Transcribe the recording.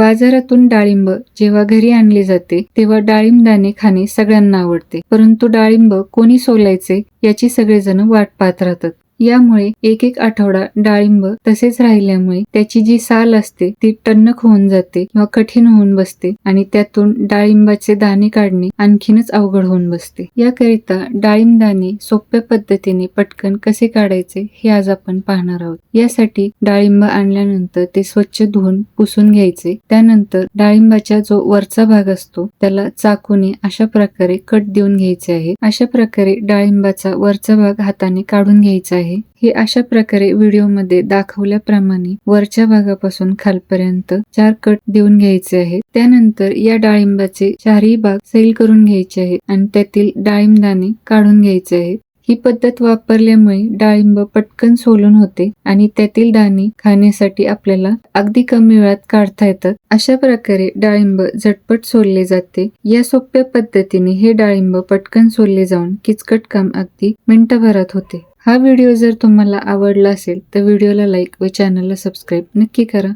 बाजारातून डाळिंब जेव्हा घरी आणले जाते तेव्हा डाळिंबदाणे खाणे सगळ्यांना आवडते. परंतु डाळिंब कोणी सोलायचे याची सगळेजण वाट पाहत राहतात. यामुळे एक एक आठवडा डाळिंब तसेच राहिल्यामुळे त्याची जी साल असते ती टणक होऊन जाते किंवा कठीण होऊन बसते आणि त्यातून डाळिंबाचे दाणे काढणे आणखीनच अवघड होऊन बसते. याकरिता डाळिंब दाणे सोप्या पद्धतीने पटकन कसे काढायचे हे आज आपण पाहणार आहोत. यासाठी डाळिंब आणल्यानंतर ते स्वच्छ धुवून पुसून घ्यायचे. त्यानंतर डाळिंबाचा जो वरचा भाग असतो त्याला चाकूने अशा प्रकारे कट देऊन घ्यायचे आहे. अशा प्रकारे डाळिंबाचा वरचा भाग हाताने काढून घ्यायचा आहे. हे अशा प्रकारे व्हिडिओमध्ये दाखवल्याप्रमाणे वरच्या भागापासून खालपर्यंत चार कट देऊन घ्यायचे आहेत. त्यानंतर या डाळिंबाचे चारही भाग सैल करून घ्यायचे आहेत आणि त्यातील डाळिंबदाणे काढून घ्यायचे आहेत. ही पद्धत वापरल्यामुळे डाळिंब पटकन सोलून होते आणि त्यातील दाणे खाण्यासाठी आपल्याला अगदी कमी वेळात काढता येतात. अशा प्रकारे डाळिंब झटपट सोलले जाते. या सोप्या पद्धतीने हे डाळिंब पटकन सोलले जाऊन किचकट काम अगदी मिनिटभरात होते. हा व्हिडिओ जर तुम्हाला आवडला असेल तर व्हिडिओला लाईक व चॅनलला सबस्क्राईब नक्की करा.